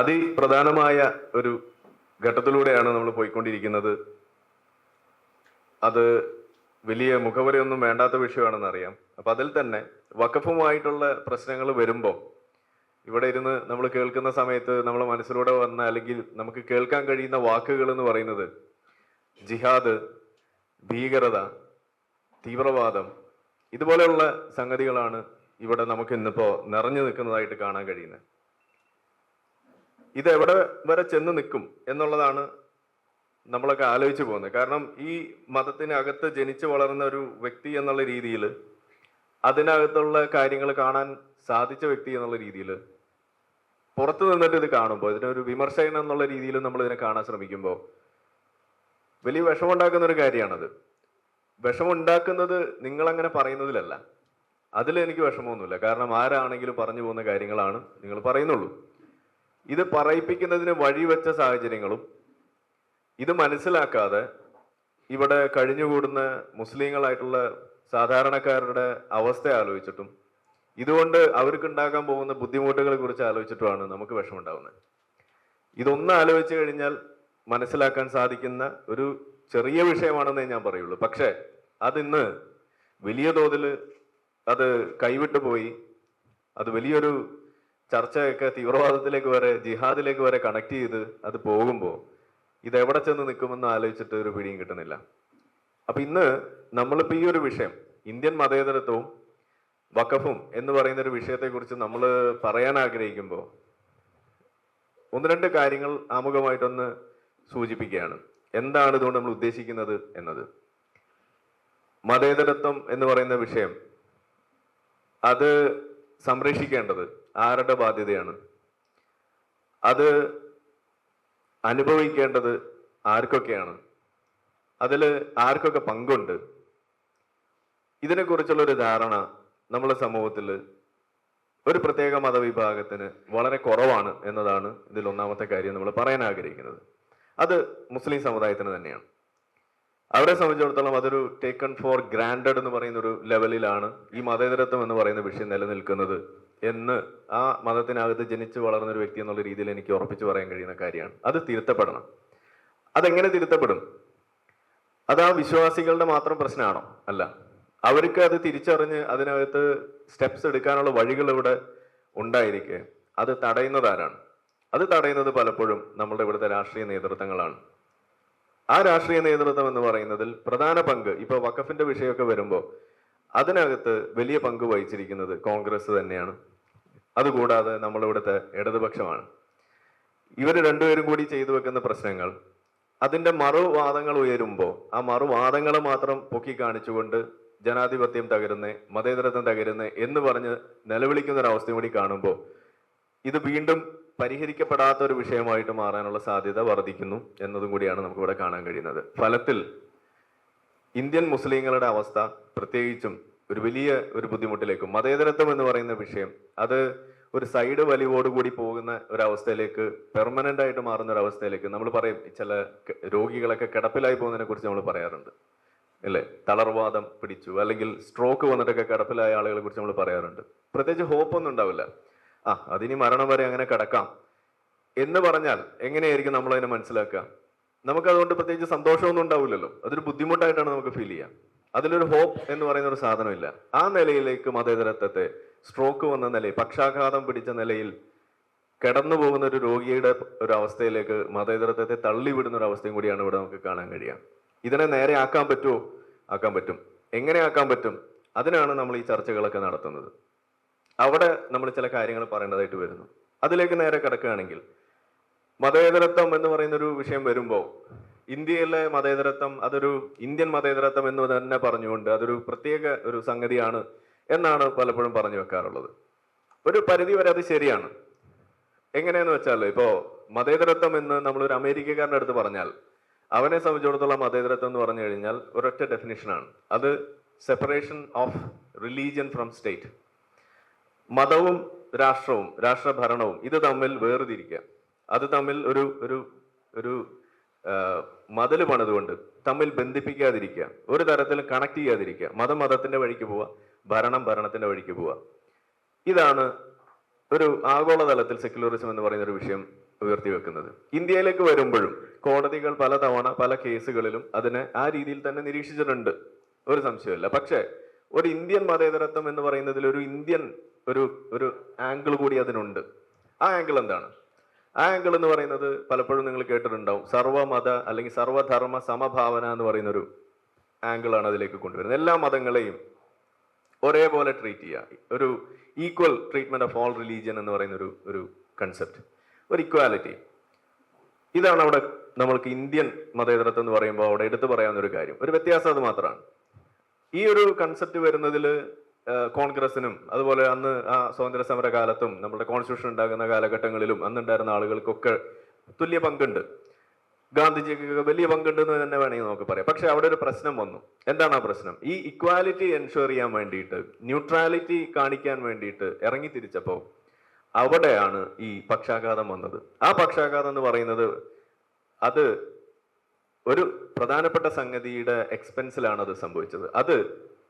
അതിപ്രധാനമായ ഒരു ഘട്ടത്തിലൂടെയാണ് നമ്മൾ പോയിക്കൊണ്ടിരിക്കുന്നത്. അത് വലിയ മുഖവരയൊന്നും വേണ്ടാത്ത വിഷയമാണെന്ന് അറിയാം അപ്പൊ അതിൽ തന്നെ വഖഫുമായിട്ടുള്ള പ്രശ്നങ്ങൾ വരുമ്പോൾ ഇവിടെ ഇരുന്ന് നമ്മൾ കേൾക്കുന്ന സമയത്ത് നമ്മളെ മനസ്സിലൂടെ വന്ന അല്ലെങ്കിൽ നമുക്ക് കേൾക്കാൻ കഴിയുന്ന വാക്കുകൾ എന്ന് പറയുന്നത് ജിഹാദ് ഭീകരത തീവ്രവാദം ഇതുപോലെയുള്ള സംഗതികളാണ് ഇവിടെ നമുക്ക് ഇന്നിപ്പോ നിറഞ്ഞു നിൽക്കുന്നതായിട്ട് കാണാൻ കഴിയുന്നത്. ഇത് എവിടെ വരെ ചെന്ന് നിൽക്കും എന്നുള്ളതാണ് നമ്മളൊക്കെ ആലോചിച്ചു പോകുന്നത്. കാരണം ഈ മതത്തിനകത്ത് ജനിച്ചു വളർന്ന ഒരു വ്യക്തി എന്നുള്ള രീതിയിൽ അതിനകത്തുള്ള കാര്യങ്ങൾ കാണാൻ സാധിച്ച വ്യക്തി എന്നുള്ള രീതിയിൽ പുറത്തു നിന്നിട്ട് ഇത് കാണുമ്പോൾ ഇതിനൊരു വിമർശകൻ എന്നുള്ള രീതിയിൽ നമ്മൾ ഇതിനെ കാണാൻ ശ്രമിക്കുമ്പോൾ വലിയ വിഷമുണ്ടാക്കുന്ന ഒരു കാര്യമാണത്. വിഷമുണ്ടാക്കുന്നത് നിങ്ങളങ്ങനെ പറയുന്നതിലല്ല. അതിൽ എനിക്ക് വിഷമമൊന്നുമില്ല. കാരണം ആരാണെങ്കിലും പറഞ്ഞു പോകുന്ന കാര്യങ്ങളാണ് നിങ്ങൾ പറയുന്നുള്ളൂ. ഇത് പറയിപ്പിക്കുന്നതിന് വഴിവെച്ച സാഹചര്യങ്ങളും ഇത് മനസ്സിലാക്കാതെ ഇവിടെ കഴിഞ്ഞുകൂടുന്ന മുസ്ലിങ്ങളായിട്ടുള്ള സാധാരണക്കാരുടെ അവസ്ഥ ആലോചിച്ചിട്ടും ഇതുകൊണ്ട് അവർക്ക് ഉണ്ടാകാൻ പോകുന്ന ബുദ്ധിമുട്ടുകളെ കുറിച്ച് ആലോചിച്ചിട്ടുമാണ് നമുക്ക് വിഷമുണ്ടാവുന്നത് ഇതൊന്ന് ആലോചിച്ച് കഴിഞ്ഞാൽ മനസ്സിലാക്കാൻ സാധിക്കുന്ന ഒരു ചെറിയ വിഷയമാണെന്നേ ഞാൻ പറയുള്ളൂ. പക്ഷേ അതിന്ന് വലിയ തോതിൽ അത് കൈവിട്ടു പോയി അത് വലിയൊരു ചർച്ചയൊക്കെ തീവ്രവാദത്തിലേക്ക് വരെ ജിഹാദിലേക്ക് വരെ കണക്ട് ചെയ്ത് അത് പോകുമ്പോൾ ഇത് എവിടെ ചെന്ന് നിൽക്കുമെന്ന് ആലോചിച്ചിട്ട് ഒരു പിടിയും കിട്ടുന്നില്ല. അപ്പൊ ഇന്ന് നമ്മളിപ്പോൾ ഈ ഒരു വിഷയം ഇന്ത്യൻ മതേതരത്വവും വഖഫും എന്ന് പറയുന്ന ഒരു വിഷയത്തെക്കുറിച്ച് നമ്മൾ പറയാൻ ആഗ്രഹിക്കുമ്പോൾ ഒന്ന് രണ്ട് കാര്യങ്ങൾ ആമുഖമായിട്ടൊന്ന് സൂചിപ്പിക്കുകയാണ്. എന്താണ് ഇതുകൊണ്ട് നമ്മൾ ഉദ്ദേശിക്കുന്നത് എന്നത്? മതേതരത്വം എന്ന് പറയുന്ന വിഷയം അത് സംരക്ഷിക്കേണ്ടത് ആരുടെ ബാധ്യതയാണ്? അത് അനുഭവിക്കേണ്ടത് ആർക്കൊക്കെയാണ്? അതിൽ ആർക്കൊക്കെ പങ്കുണ്ട്? ഇതിനെക്കുറിച്ചുള്ള ഒരു ധാരണ നമ്മുടെ സമൂഹത്തിൽ ഒരു പ്രത്യേക മതവിഭാഗത്തിന് വളരെ കുറവാണ് എന്നതാണ് ഇതിൽ ഒന്നാമത്തെ കാര്യം നമ്മൾ പറയാൻ ആഗ്രഹിക്കുന്നത്. അത് മുസ്ലിം സമുദായത്തിന് തന്നെയാണ്. അവരെ സംബന്ധിച്ചിടത്തോളം അതൊരു ടേക്കൺ ഫോർ ഗ്രാൻഡഡ് എന്ന് പറയുന്ന ഒരു ലെവലിലാണ് ഈ മതേതരത്വം എന്ന് പറയുന്ന വിഷയം നിലനിൽക്കുന്നത് എന്ന് ആ മതത്തിനകത്ത് ജനിച്ചു വളർന്ന ഒരു വ്യക്തി എന്നുള്ള രീതിയിൽ എനിക്ക് ഉറപ്പിച്ചു പറയാൻ കഴിയുന്ന കാര്യമാണ്. അത് തിരുത്തപ്പെടണം. അതെങ്ങനെ തിരുത്തപ്പെടും? അത് ആ വിശ്വാസികളുടെ മാത്രം പ്രശ്നമാണോ? അല്ല. അവർക്ക് അത് തിരിച്ചറിഞ്ഞ് അതിനകത്ത് സ്റ്റെപ്സ് എടുക്കാനുള്ള വഴികൾ ഇവിടെ ഉണ്ടായിരിക്കെ. അത് തടയുന്നതാരാണ് അത് തടയുന്നത് പലപ്പോഴും നമ്മളുടെ ഇവിടുത്തെ രാഷ്ട്രീയ നേതൃത്വങ്ങളാണ്. ആ രാഷ്ട്രീയ നേതൃത്വം എന്ന് പറയുന്നതിൽ പ്രധാന പങ്ക് ഇപ്പൊ വഖഫിന്റെ വിഷയമൊക്കെ വരുമ്പോൾ അതിനകത്ത് വലിയ പങ്ക് വഹിച്ചിരിക്കുന്നത് കോൺഗ്രസ് തന്നെയാണ്. അതുകൂടാതെ നമ്മളിവിടുത്തെ ഇടതുപക്ഷമാണ്. ഇവർ രണ്ടുപേരും കൂടി ചെയ്തു വെക്കുന്ന പ്രശ്നങ്ങൾ അതിന്റെ മറുവാദങ്ങൾ ഉയരുമ്പോൾ ആ മറുവാദങ്ങൾ മാത്രം പൊക്കി കാണിച്ചുകൊണ്ട് ജനാധിപത്യം തകരുന്നേ മതേതരത്വം തകരുന്നേ എന്ന് പറഞ്ഞ് നിലവിളിക്കുന്ന ഒരു അവസ്ഥയും കൂടി കാണുമ്പോൾ ഇത് വീണ്ടും പരിഹരിക്കപ്പെടാത്ത ഒരു വിഷയമായിട്ട് മാറാനുള്ള സാധ്യത വർദ്ധിക്കുന്നു എന്നതും കൂടിയാണ് നമുക്ക് ഇവിടെ കാണാൻ കഴിയുന്നത്. ഫലത്തിൽ ഇന്ത്യൻ മുസ്ലിങ്ങളുടെ അവസ്ഥ പ്രത്യേകിച്ചും ഒരു വലിയ ഒരു ബുദ്ധിമുട്ടിലേക്കും മതേതരത്വം എന്ന് പറയുന്ന വിഷയം അത് ഒരു സൈഡ് വലിവോടുകൂടി പോകുന്ന ഒരവസ്ഥയിലേക്ക് പെർമനന്റ് ആയിട്ട് മാറുന്ന ഒരു അവസ്ഥയിലേക്ക് നമ്മൾ പറയും ചില രോഗികളൊക്കെ കിടപ്പിലായി പോകുന്നതിനെ കുറിച്ച് നമ്മൾ പറയാറുണ്ട്. അല്ലേ? തളർവാദം പിടിച്ചു അല്ലെങ്കിൽ സ്ട്രോക്ക് വന്നിട്ടൊക്കെ കിടപ്പിലായ ആളുകളെ കുറിച്ച് നമ്മൾ പറയാറുണ്ട്. പ്രത്യേകിച്ച് ഹോപ്പ് ഒന്നും ഉണ്ടാവില്ല. ആ അതിനി മരണം വരെ അങ്ങനെ കിടക്കാം. എന്ന് പറഞ്ഞാൽ എങ്ങനെയായിരിക്കും നമ്മൾ അതിനെ മനസ്സിലാക്കുക? നമുക്ക് അതുകൊണ്ട് പ്രത്യേകിച്ച് സന്തോഷമൊന്നും ഉണ്ടാവില്ലല്ലോ. അതൊരു ബുദ്ധിമുട്ടായിട്ടാണ് നമുക്ക് ഫീൽ ചെയ്യുക അതിലൊരു ഹോപ്പ് എന്ന് പറയുന്ന ഒരു സാധനമില്ല. ആ നിലയിലേക്ക് മതേതരത്വത്തെ സ്ട്രോക്ക് വന്ന നിലയിൽ പക്ഷാഘാതം പിടിച്ച നിലയിൽ കിടന്നു പോകുന്ന ഒരു രോഗിയുടെ ഒരു അവസ്ഥയിലേക്ക് മതേതരത്വത്തെ തള്ളിവിടുന്ന ഒരു അവസ്ഥയും കൂടിയാണ് ഇവിടെ നമുക്ക് കാണാൻ കഴിയുക. ഇതിനെ നേരെ ആക്കാൻ പറ്റുമോ? ആക്കാൻ പറ്റും. എങ്ങനെ ആക്കാൻ പറ്റും? അതിനാണ് നമ്മൾ ഈ ചർച്ചകളൊക്കെ നടത്തുന്നത്. അവിടെ നമ്മൾ ചില കാര്യങ്ങൾ പറയേണ്ടതായിട്ട് വരുന്നു. അതിലേക്ക് നേരെ കിടക്കുകയാണെങ്കിൽ മതേതരത്വം എന്ന് പറയുന്ന ഒരു വിഷയം വരുമ്പോൾ ഇന്ത്യയിലെ മതേതരത്വം അതൊരു ഇന്ത്യൻ മതേതരത്വം എന്ന് തന്നെ പറഞ്ഞുകൊണ്ട് അതൊരു പ്രത്യേക ഒരു സംഗതിയാണ് എന്നാണ് പലപ്പോഴും പറഞ്ഞു വെക്കാറുള്ളത്. ഒരു പരിധി വരെ അത് ശരിയാണ്. എങ്ങനെയെന്ന് വെച്ചാൽ ഇപ്പോൾ മതേതരത്വം എന്ന് നമ്മൾ ഒരു അമേരിക്കക്കാരന്റെ അടുത്ത് പറഞ്ഞാൽ അവനെ സംബന്ധിച്ചിടത്തോളം മതേതരത്വം എന്ന് പറഞ്ഞു കഴിഞ്ഞാൽ ഒരൊറ്റ ഡെഫിനിഷനാണ് അത് separation of religion from state മതവും രാഷ്ട്രവും രാഷ്ട്രഭരണവും ഇത് തമ്മിൽ വേർതിരിക്കുക. അത് തമ്മിൽ ഒരു ഒരു ഒരു മതിൽ പണിതുകൊണ്ട് തമ്മിൽ ബന്ധിപ്പിക്കാതിരിക്കുക. ഒരു തരത്തിൽ കണക്ട് ചെയ്യാതിരിക്കുക. മതം മതത്തിന്റെ വഴിക്ക് പോവുക ഭരണം ഭരണത്തിന്റെ വഴിക്ക് പോവുക. ഇതാണ് ഒരു ആഗോളതലത്തിൽ സെക്യുലറിസം എന്ന് പറയുന്ന ഒരു വിഷയം ഉയർത്തി വെക്കുന്നത് ഇന്ത്യയിലേക്ക് വരുമ്പോഴും കോടതികൾ പലതവണ പല കേസുകളിലും അതിനെ ആ രീതിയിൽ തന്നെ നിരീക്ഷിച്ചിട്ടുണ്ട്. ഒരു സംശയമില്ല പക്ഷേ ഒരു ഇന്ത്യൻ മതേതരത്വം എന്ന് പറയുന്നതിൽ ഒരു ഇന്ത്യൻ ഒരു ഒരു ആംഗിൾ കൂടി അതിനുണ്ട്. ആ ആംഗിൾ എന്താണ്? ആ ആംഗിൾ എന്ന് പറയുന്നത് പലപ്പോഴും നിങ്ങൾ കേട്ടിട്ടുണ്ടാവും. സർവമത അല്ലെങ്കിൽ സർവധർമ്മ സമഭാവന എന്ന് പറയുന്ന ഒരു ആംഗിളാണ് അതിലേക്ക് കൊണ്ടുവരുന്നത്. എല്ലാ മതങ്ങളെയും ഒരേപോലെ ട്രീറ്റ് ചെയ്യുക. ഒരു equal treatment of all religion എന്ന് പറയുന്ന ഒരു ഒരു കൺസെപ്റ്റ് ഒരു ഇക്വാലിറ്റി ഇതാണ് അവിടെ നമ്മൾക്ക് ഇന്ത്യൻ മതേതരത്വം എന്ന് പറയുമ്പോൾ അവിടെ എടുത്തു പറയാവുന്ന ഒരു കാര്യം. ഒരു വ്യത്യാസം അത് മാത്രമാണ്. ഈ ഒരു കൺസെപ്റ്റ് വരുന്നതിൽ കോൺഗ്രസിനും അതുപോലെ അന്ന് ആ സ്വാതന്ത്ര്യ സമര കാലത്തും നമ്മുടെ കോൺസ്റ്റിറ്റ്യൂഷൻ ഉണ്ടാകുന്ന കാലഘട്ടങ്ങളിലും അന്നുണ്ടായിരുന്ന ആളുകൾക്കൊക്കെ തുല്യ പങ്കുണ്ട്. ഗാന്ധിജിക്ക് വലിയ പങ്കുണ്ട് എന്ന് തന്നെ വേണമെങ്കിൽ നമുക്ക് പറയാം. പക്ഷെ അവിടെ ഒരു പ്രശ്നം വന്നു. എന്താണ് ആ പ്രശ്നം? ഈ ഇക്വാലിറ്റി എൻഷുർ ചെയ്യാൻ വേണ്ടിയിട്ട് ന്യൂട്രാലിറ്റി കാണിക്കാൻ വേണ്ടിയിട്ട് ഇറങ്ങി തിരിച്ചപ്പോൾ അവിടെയാണ് ഈ പക്ഷാഘാതം വന്നത്. ആ പക്ഷാഘാതം എന്ന് പറയുന്നത് അത് ഒരു പ്രധാനപ്പെട്ട സംഗതിയുടെ എക്സ്പെൻസിലാണ് അത് സംഭവിച്ചത്. അത്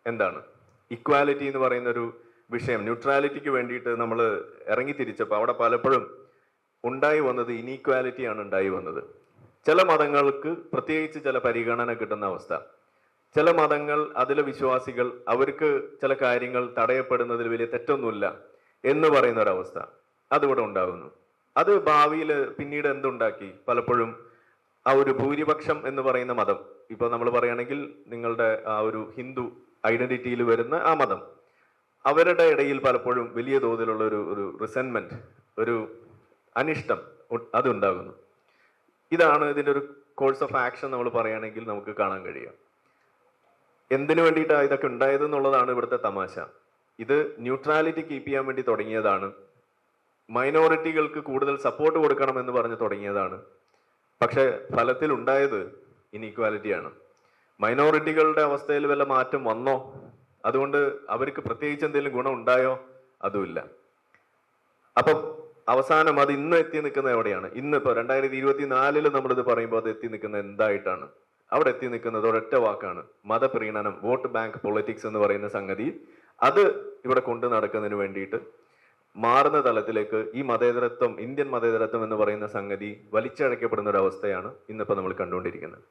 എന്താണ്? ഇക്വാലിറ്റി എന്ന് പറയുന്ന ഒരു വിഷയം. ന്യൂട്രാലിറ്റിക്ക് വേണ്ടിയിട്ട് നമ്മൾ ഇറങ്ങി തിരിച്ചപ്പോൾ അവിടെ പലപ്പോഴും ഉണ്ടായി വന്നത് ഇനീക്വാലിറ്റിയാണ് ഉണ്ടായി വന്നത്. ചില മതങ്ങൾക്ക് പ്രത്യേകിച്ച് ചില പരിഗണന കിട്ടുന്ന അവസ്ഥ. ചില മതങ്ങൾ അതിലെ വിശ്വാസികൾ അവർക്ക് ചില കാര്യങ്ങൾ തടയപ്പെടുന്നതിൽ വലിയ തെറ്റൊന്നുമില്ല എന്ന് പറയുന്ന ഒരവസ്ഥ അതിവിടെ ഉണ്ടാകുന്നു. അത് ഭാവിയിൽ പിന്നീട് എന്തുണ്ടാക്കി? പലപ്പോഴും ആ ഒരു ഭൂരിപക്ഷം എന്ന് പറയുന്ന മതം. ഇപ്പോൾ നമ്മൾ പറയുകയാണെങ്കിൽ നിങ്ങളുടെ ആ ഒരു ഹിന്ദു ഐഡന്റിറ്റിയിൽ വരുന്ന ആ മതം. അവരുടെ ഇടയിൽ പലപ്പോഴും വലിയ തോതിലുള്ള ഒരു ഒരു റിസെൻമെന്റ് ഒരു അനിഷ്ടം അതുണ്ടാകുന്നു. ഇതാണ് ഇതിന്റെ ഒരു കോഴ്സ് ഓഫ് ആക്ഷൻ നമ്മൾ പറയുകയാണെങ്കിൽ നമുക്ക് കാണാൻ കഴിയുക. എന്തിനു വേണ്ടിയിട്ടാണ് ഇതൊക്കെ ഉണ്ടായത് എന്നുള്ളതാണ് ഇവിടുത്തെ തമാശ. ഇത് ന്യൂട്രാലിറ്റി കീപ്പ് ചെയ്യാൻ വേണ്ടി തുടങ്ങിയതാണ്. മൈനോറിറ്റികൾക്ക് കൂടുതൽ സപ്പോർട്ട് കൊടുക്കണം എന്ന് പറഞ്ഞ് തുടങ്ങിയതാണ്. പക്ഷെ ഫലത്തിൽ ഉണ്ടായത് ഇനീക്വാലിറ്റിയാണ് മൈനോറിറ്റികളുടെ അവസ്ഥയിൽ വല്ല മാറ്റം വന്നോ? അതുകൊണ്ട് അവർക്ക് പ്രത്യേകിച്ച് എന്തെങ്കിലും ഗുണം ഉണ്ടായോ? അതുമില്ല. അപ്പൊ അവസാനം അത് ഇന്ന് എത്തി നിൽക്കുന്നത് എവിടെയാണ്? ഇന്ന് ഇപ്പൊ രണ്ടായിരത്തി ഇരുപത്തി നാലിൽ നമ്മളിത് പറയുമ്പോൾ അത് എത്തി നിൽക്കുന്നത് എന്തായിട്ടാണ്? അവിടെ എത്തി നിൽക്കുന്നത് ഒരൊറ്റ വാക്കാണ്. മതപ്രീണനം വോട്ട് ബാങ്ക് പൊളിറ്റിക്സ് എന്ന് പറയുന്ന സംഗതി. അത് ഇവിടെ കൊണ്ടു നടക്കുന്നതിന് വേണ്ടിയിട്ട് മാറുന്ന തലത്തിലേക്ക് ഈ മതേതരത്വം ഇന്ത്യൻ മതേതരത്വം എന്ന് പറയുന്ന സംഗതി വലിച്ചഴക്കപ്പെടുന്ന ഒരു അവസ്ഥയാണ് ഇന്നിപ്പോൾ നമ്മൾ കണ്ടുകൊണ്ടിരിക്കുന്നത്.